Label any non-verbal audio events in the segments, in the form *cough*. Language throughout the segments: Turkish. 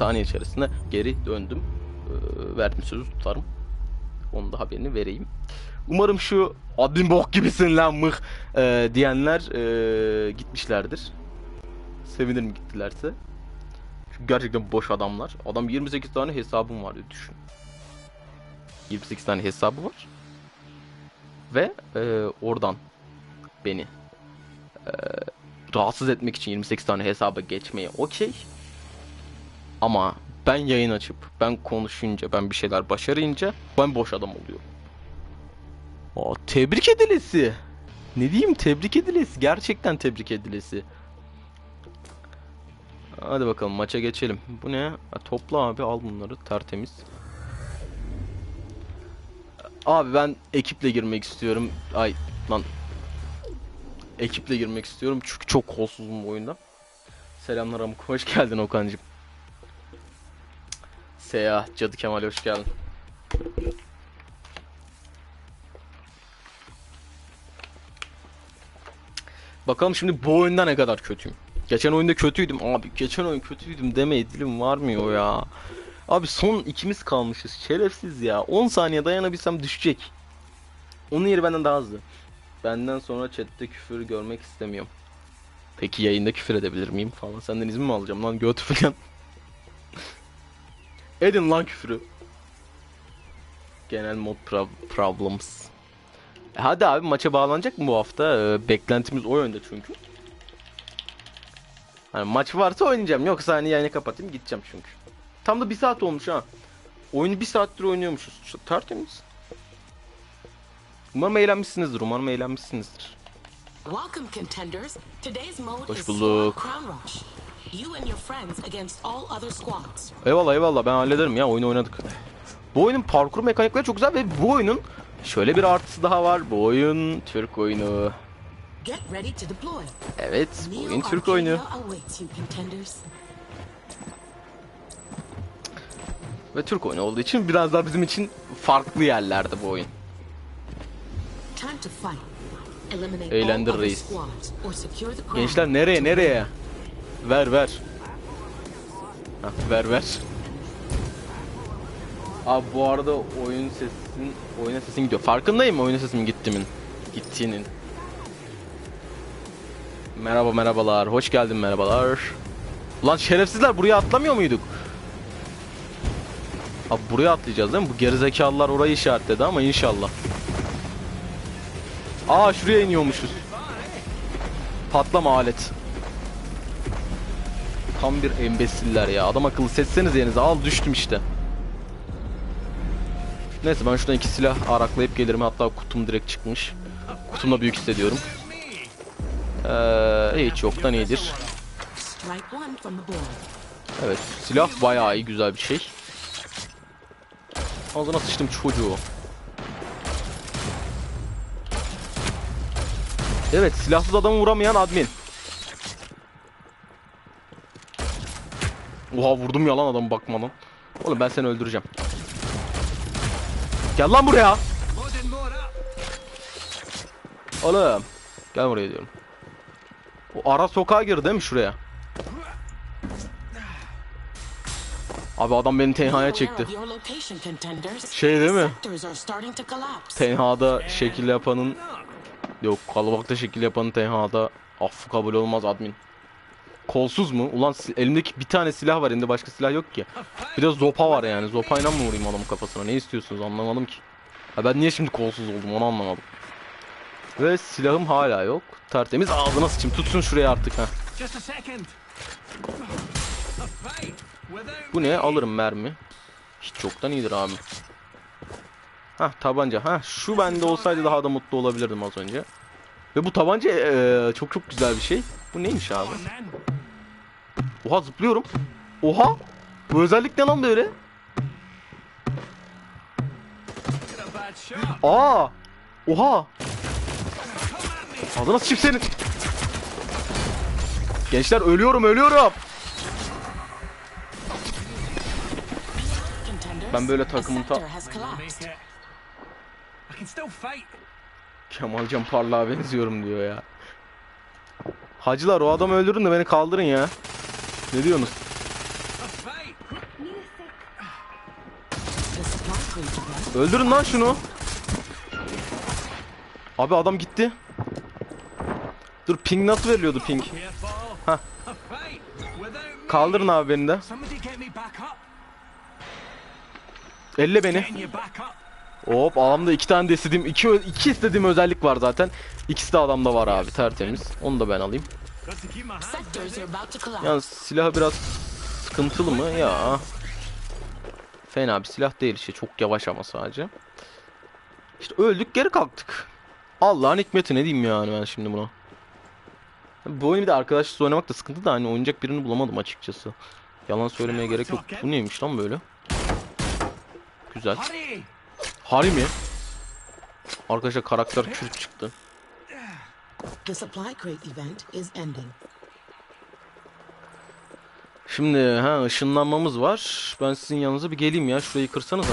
saniye içerisinde geri döndüm. Ee, verdim sözü tutarım. Onun da haberini vereyim. Umarım şu admin bok gibisin lan mıh e, diyenler e, gitmişlerdir. Sevinirim gittilerse. Çünkü gerçekten boş adamlar. Adam 28 tane hesabım var diye düşün. 28 tane hesabı var. Ve e, oradan beni e, rahatsız etmek için 28 tane hesaba geçmeye okey. Ama ben yayın açıp, ben konuşunca, ben bir şeyler başarınca ben boş adam oluyorum. Aa, tebrik edilesi. Ne diyeyim tebrik edilesi. Gerçekten tebrik edilesi. Hadi bakalım maça geçelim. Bu ne? Ha, topla abi al bunları tertemiz. Abi ben ekiple girmek istiyorum. Ay lan. Ekiple girmek istiyorum çünkü çok kolsuzum bu oyunda. Selamlar Amuk. Hoş geldin Okan'cım. Seya, Cadı Kemal hoş geldin. Bakalım şimdi bu oyunda ne kadar kötüyüm. Geçen oyunda kötüydüm abi. Geçen oyun kötüydüm demeye dilim varmıyor ya. Abi son ikimiz kalmışız. Şerefsiz ya. 10 saniye dayanabilsem düşecek. Onun yeri benden daha hızlı. Benden sonra chatte küfür görmek istemiyorum. Peki yayında küfür edebilir miyim falan. Senden izin mi alacağım lan göt falan. Edin lan küfürü. Genel mod pro- problems. E hadi abi maça bağlanacak mı bu hafta? Ee, beklentimiz o yönde çünkü. Hani maç varsa oynayacağım. Yoksa hani yayını kapatayım gideceğim çünkü. Tam da bir saat olmuş ha. Oyunu bir saattir oynuyormuşuz. Tertemiz. Umarım eğlenmişsinizdir. Umarım eğlenmişsinizdir. Welcome, contenders. Today's mode Hoş bulduk. Squad Crown Rush. You and your friends against all other squads. Eyvallah eyvallah ben hallederim ya oyunu oynadık. Bu oyunun parkur mekanikleri çok güzel ve bu oyunun şöyle bir artısı daha var. Bu oyun Türk oyunu. Evet bu oyun Türk oyunu. Ve Türk oyunu olduğu için biraz daha bizim için farklı yerlerde bu oyun. Eğlendir reis. Gençler nereye nereye? Ver ver. Hah, ver ver. Abi bu arada oyun sesin, oyuna sesin gidiyor. Farkındayım oyuna sesim gittiğimin. Gittiğinin. Merhaba merhabalar. Hoş geldin merhabalar. Ulan şerefsizler buraya atlamıyor muyduk? Abi buraya atlayacağız değil mi? Bu gerizekalılar orayı işaretledi ama inşallah. Aa şuraya iniyormuşuz. Patlama alet. Tam bir embesiller ya. Adam akıllı seçseniz yerinize. Al düştüm işte. Neyse ben şuradan iki silah araklayıp gelirim. Hatta kutum direkt çıkmış. Kutumda büyük hissediyorum. Ee, hiç yoktan iyidir. Evet silah bayağı iyi güzel bir şey. Ağzına sıçtım çocuğu. Evet silahsız adamı vuramayan admin. Oha vurdum yalan adamı bakmadan. Oğlum ben seni öldüreceğim. Gel lan buraya. Oğlum. Gel buraya diyorum. O ara sokağa girdi değil mi şuraya? Abi adam beni Be tenhaya çekti. Şey değil mi? Tenhada şekil yapanın Yok kalabalıkta şekil yapanın tenhada affı kabul olmaz admin. Kolsuz mu? Ulan elimdeki bir tane silah var elimde başka silah yok ki. Bir de zopa var yani. Zopayla mı vurayım adamın kafasına? Ne istiyorsunuz anlamadım ki. Ha ben niye şimdi kolsuz oldum onu anlamadım. Ve silahım hala yok. Tertemiz ağzına sıçayım. Tutsun şuraya artık ha. Bu ne? Alırım mermi. Hiç yoktan iyidir abi. Hah tabanca. Hah şu bende olsaydı daha da mutlu olabilirdim az önce. Ve bu tabanca eee, çok çok güzel bir şey. Bu neymiş abi? Oha zıplıyorum. Oha! Bu özellik ne lan böyle? Aa! Oha! Ağzına sıçayım senin. Gençler ölüyorum ölüyorum. Ben böyle takımın ta-. Kemalcan Parlak'a benziyorum diyor ya. Hacılar o adamı öldürün de beni kaldırın ya. Ne diyorsunuz? Öldürün lan şunu. Abi adam gitti. Dur ping nasıl veriliyordu ping? Me. Kaldırın abi beni de. Elle beni. Hop adamda iki tane de istediğim iki, iki istediğim özellik var zaten. İkisi de adamda var abi tertemiz. Onu da ben alayım. Yalnız silahı biraz sıkıntılı mı? Ya. Fena bir silah değil işte çok yavaş ama sadece. İşte öldük geri kalktık. Allah'ın hikmeti ne diyeyim yani ben şimdi buna. Bu oyunu bir de arkadaşsız oynamak da sıkıntı da hani oynayacak birini bulamadım açıkçası. Yalan söylemeye gerek yok. Bu neymiş lan böyle? Güzel. Hari mi? Arkadaşlar karakter Kürt çıktı. The supply crate event is ending. Şimdi ha ışınlanmamız var. Ben sizin yanınıza bir geleyim ya. Şurayı kırsanıza.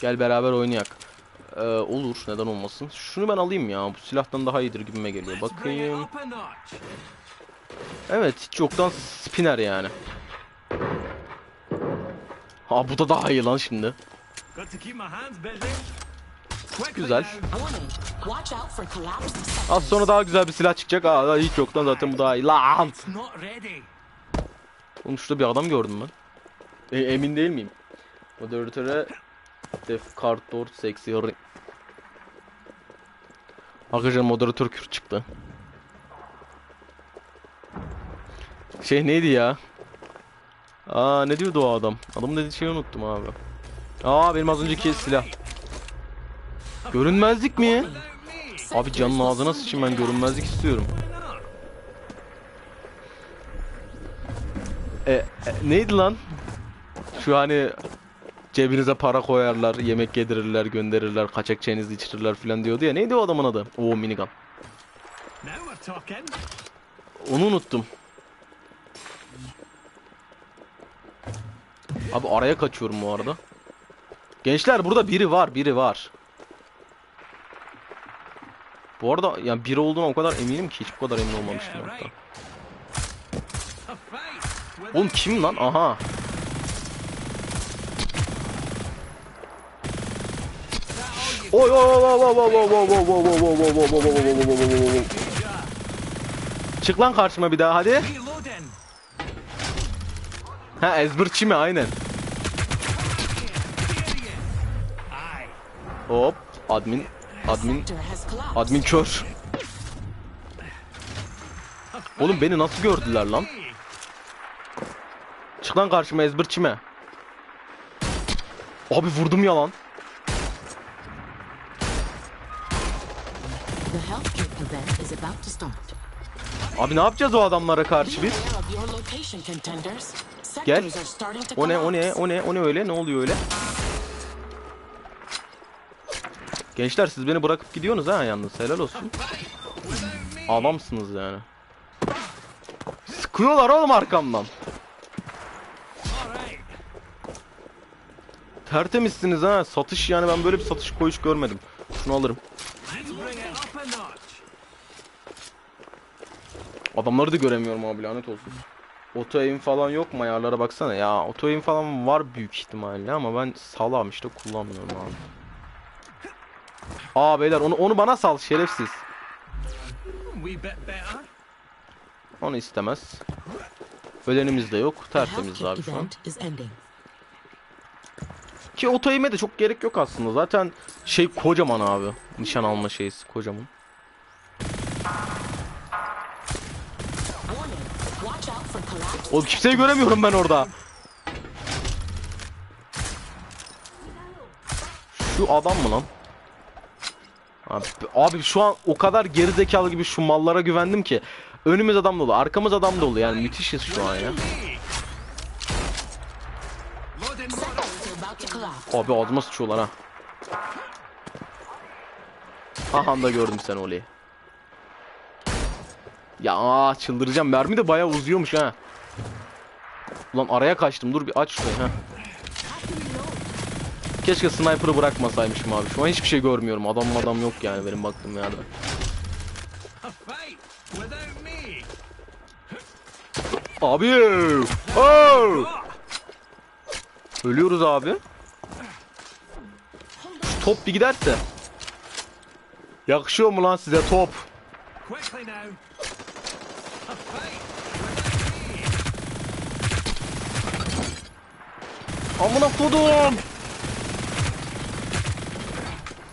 Gel beraber oynayak. Ee, olur neden olmasın. Şunu ben alayım ya. Bu silahtan daha iyidir gibime geliyor. Bakayım. Evet hiç yoktan spinner yani. Ha bu da daha iyi lan şimdi. Güzel. Az sonra daha güzel bir silah çıkacak. Aa hiç yoktan zaten bu daha iyi. Lan! Oğlum şurada bir adam gördüm ben. E, emin değil miyim? Moderatöre Def Kartor Sexy Ring. Arkadaşlar moderatör Kürt çıktı. Şey neydi ya? Aa ne diyordu o adam? Adamın dediği şeyi unuttum abi. Aa benim az önceki silah. Görünmezlik mi? Abi canın ağzına sıçayım ben görünmezlik istiyorum. E, e, neydi lan? Şu hani cebinize para koyarlar, yemek yedirirler, gönderirler, kaçak çayınızı içirirler falan diyordu ya. Neydi o adamın adı? Oo minigun. Onu unuttum. Abi araya kaçıyorum bu arada. Gençler burada biri var, biri var. Bu arada yani biri olduğuna o kadar eminim ki hiç bu kadar emin olmamıştım hatta. Oğlum kim lan? Aha. Oy oy oy oy oy oy oy oy oy oy oy oy. Çık lan karşıma bir daha hadi. Ha ezberçi mi aynen. Hop admin admin admin kör. Oğlum beni nasıl gördüler lan? Çık lan karşıma ezberçi mi? Abi vurdum ya lan. Abi ne yapacağız o adamlara karşı biz? Gel. O ne o ne o ne o ne öyle ne oluyor öyle? Gençler siz beni bırakıp gidiyorsunuz ha yalnız helal olsun. Adamsınız yani. Sıkıyorlar oğlum arkamdan. Tertemizsiniz ha satış yani ben böyle bir satış koyuş görmedim. Şunu alırım. Adamları da göremiyorum abi lanet olsun. Auto aim falan yok mu ayarlara baksana ya auto aim falan var büyük ihtimalle ama ben salam işte kullanmıyorum abi. Aa beyler onu onu bana sal şerefsiz. Onu istemez. Ölenimiz de yok. Tertemiz abi şu an. Ki auto aim'e de çok gerek yok aslında. Zaten şey kocaman abi. Nişan alma şeysi kocaman. Oğlum kimseyi göremiyorum ben orada. Şu adam mı lan? Abi, abi şu an o kadar gerizekalı gibi şu mallara güvendim ki. Önümüz adam dolu, arkamız adam dolu yani müthişiz şu an ya. Abi ağzıma sıçıyorlar ha. Aha da gördüm sen Oli. Ya aa, çıldıracağım. Mermi de bayağı uzuyormuş ha. Ulan araya kaçtım. Dur bir aç şurayı ha. Keşke sniper'ı bırakmasaymışım abi. Şu an hiçbir şey görmüyorum. Adam adam yok yani benim baktığım yerde. Abi. Oh! Ölüyoruz abi. Şu top bir giderse. Yakışıyor mu lan size top? Amına kodum.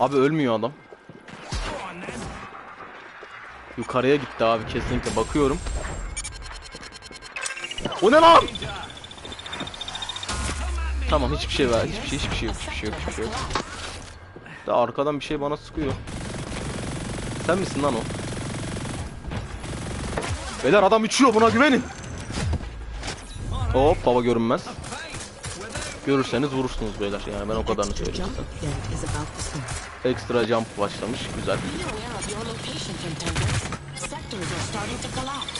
Abi ölmüyor adam. Yukarıya gitti abi kesinlikle bakıyorum. O ne lan? Tamam hiçbir şey var. Hiçbir şey hiçbir şey yok. Hiçbir şey yok. Hiçbir şey yok. Da arkadan bir şey bana sıkıyor. Sen misin lan o? Beyler adam uçuyor buna güvenin. Hop baba görünmez. Görürseniz vurursunuz beyler yani ben o kadarını söyleyeyim Ekstra jump başlamış güzel.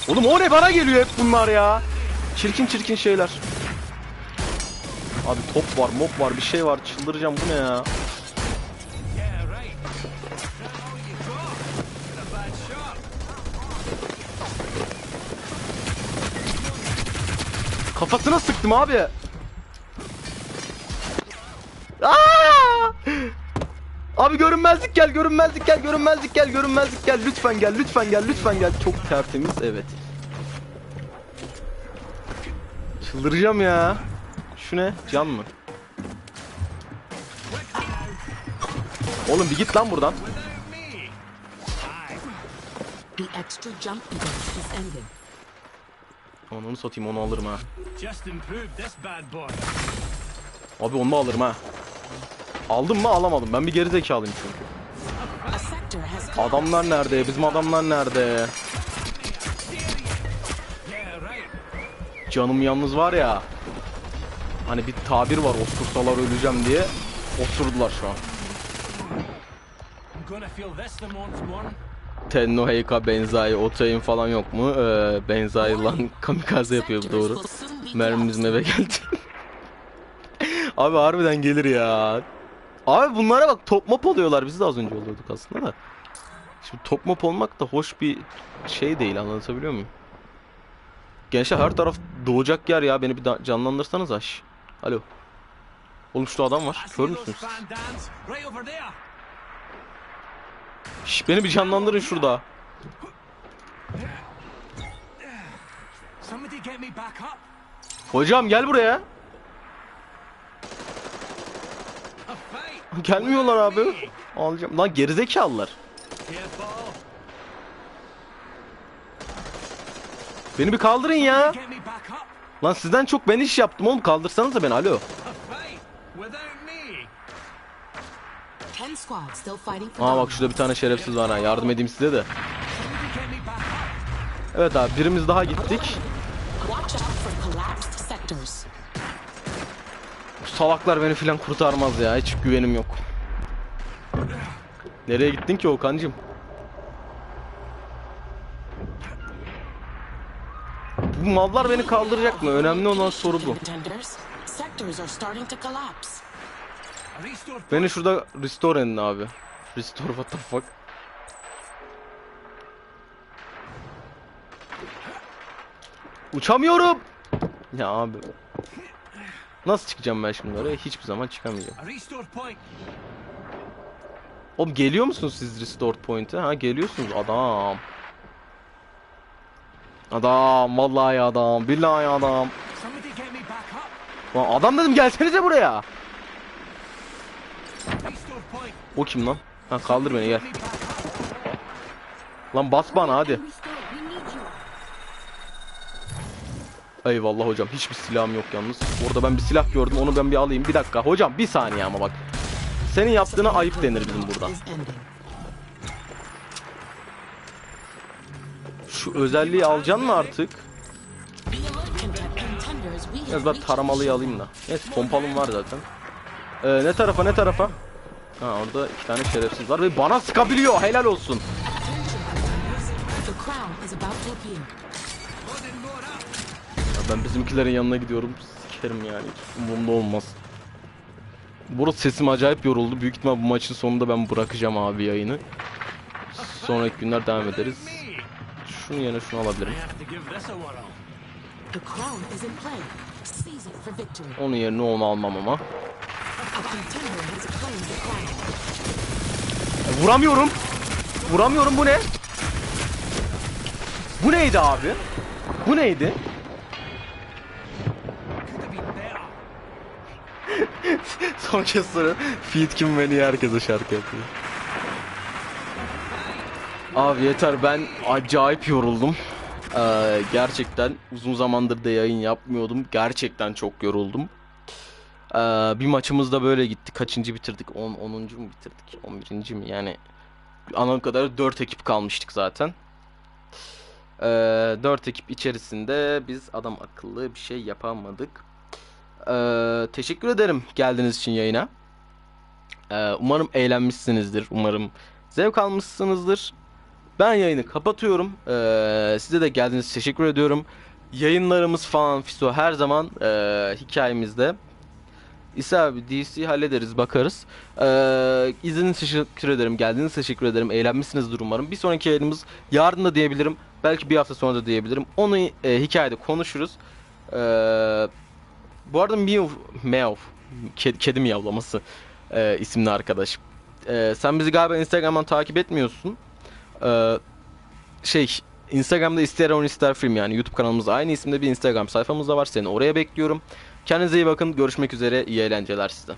Oğlum o ne bana geliyor hep bunlar ya. Çirkin çirkin şeyler. Abi top var, mop var, bir şey var. Çıldıracağım bu ne ya? Kafasına sıktım abi. Abi görünmezlik gel, görünmezlik gel, görünmezlik gel, görünmezlik gel. Lütfen gel, lütfen gel, lütfen gel. Çok tertemiz, evet. Çıldıracağım ya. Şu ne? Can mı? Oğlum bir git lan buradan. Onu satayım onu alırım ha. Abi onu alırım ha. Aldım mı alamadım. Ben bir geri zekalıyım çünkü. Adamlar nerede? Bizim adamlar nerede? Canım yalnız var ya. Hani bir tabir var osursalar öleceğim diye. Osurdular şu an. Tenno Heika Benzai Otay'ın falan yok mu? Ee, Benzai lan *laughs* kamikaze yapıyor doğru. Mermimiz eve geldi. *laughs* Abi harbiden gelir ya. Abi bunlara bak top mop oluyorlar. Biz de az önce oluyorduk aslında da. Şimdi top mop olmak da hoş bir şey değil anlatabiliyor muyum? Gençler her taraf doğacak yer ya. Beni bir canlandırsanız aş. Alo. Oğlum şurada adam var. Kör müsünüz? Şş, beni bir canlandırın şurada. Hocam gel buraya. Gelmiyorlar abi. Alacağım. Lan gerizekalılar. Beni bir kaldırın ya. Lan sizden çok ben iş yaptım oğlum. Kaldırsanız da beni. Alo. Aa bak şurada bir tane şerefsiz var ha. Yardım edeyim size de. Evet abi birimiz daha gittik. Salaklar beni filan kurtarmaz ya. Hiç güvenim yok. Nereye gittin ki Okan'cım? Bu mallar beni kaldıracak mı? Önemli olan soru bu. Beni şurada restore edin abi. Restore what the fuck? Uçamıyorum. Ya abi. Nasıl çıkacağım ben şimdi oraya? Hiçbir zaman çıkamayacağım. Oğlum geliyor musunuz siz restore point'e? Ha geliyorsunuz adam. Adam vallahi adam billahi adam. Lan adam dedim gelsenize buraya. O kim lan? Ha kaldır beni gel. Lan bas bana hadi. Eyvallah hocam hiçbir silahım yok yalnız. Orada ben bir silah gördüm onu ben bir alayım. Bir dakika hocam bir saniye ama bak. Senin yaptığına ayıp denir bizim burada. Is ending. Şu özelliği alacaksın mı artık? Biraz ben taramalıyı alayım da. Neyse pompalım var zaten. Ee, ne tarafa ne tarafa? Ha orada iki tane şerefsiz var ve bana sıkabiliyor helal olsun. Ben bizimkilerin yanına gidiyorum. Sikerim yani. Hiç umurumda olmaz. Burası sesim acayip yoruldu. Büyük ihtimal bu maçın sonunda ben bırakacağım abi yayını. Sonraki günler devam ederiz. Şunu yerine şunu alabilirim. Onun yerine onu almam ama. E, Vuramıyorum. Vuramıyorum bu ne? Bu neydi abi? Bu neydi? Soru. Feed kim ve niye herkese şarkı yapıyor? Abi yeter ben acayip yoruldum. Ee, gerçekten uzun zamandır da yayın yapmıyordum. Gerçekten çok yoruldum. Ee, bir maçımız da böyle gitti. Kaçıncı bitirdik? 10. 10. mu bitirdik? 11. mi? Yani ana kadar 4 ekip kalmıştık zaten. Ee, 4 ekip içerisinde biz adam akıllı bir şey yapamadık. Ee, teşekkür ederim geldiğiniz için yayına. Ee, umarım eğlenmişsinizdir. Umarım zevk almışsınızdır. Ben yayını kapatıyorum. Ee, size de geldiğiniz için teşekkür ediyorum. Yayınlarımız falan fiso her zaman ee, hikayemizde. İsa abi DC hallederiz bakarız. Ee, izlediğiniz teşekkür ederim. Geldiğiniz teşekkür ederim. Eğlenmişsinizdir umarım. Bir sonraki yayınımız yarın da diyebilirim. Belki bir hafta sonra da diyebilirim. Onu e, hikayede konuşuruz. Ee, bu arada Meow, Meow kedi, kedi miyavlaması e, isimli arkadaş. E, sen bizi galiba Instagram'dan takip etmiyorsun. E, şey Instagram'da ister on ister film yani YouTube kanalımız aynı isimde bir Instagram sayfamız da var. Seni oraya bekliyorum. Kendinize iyi bakın. Görüşmek üzere. İyi eğlenceler size.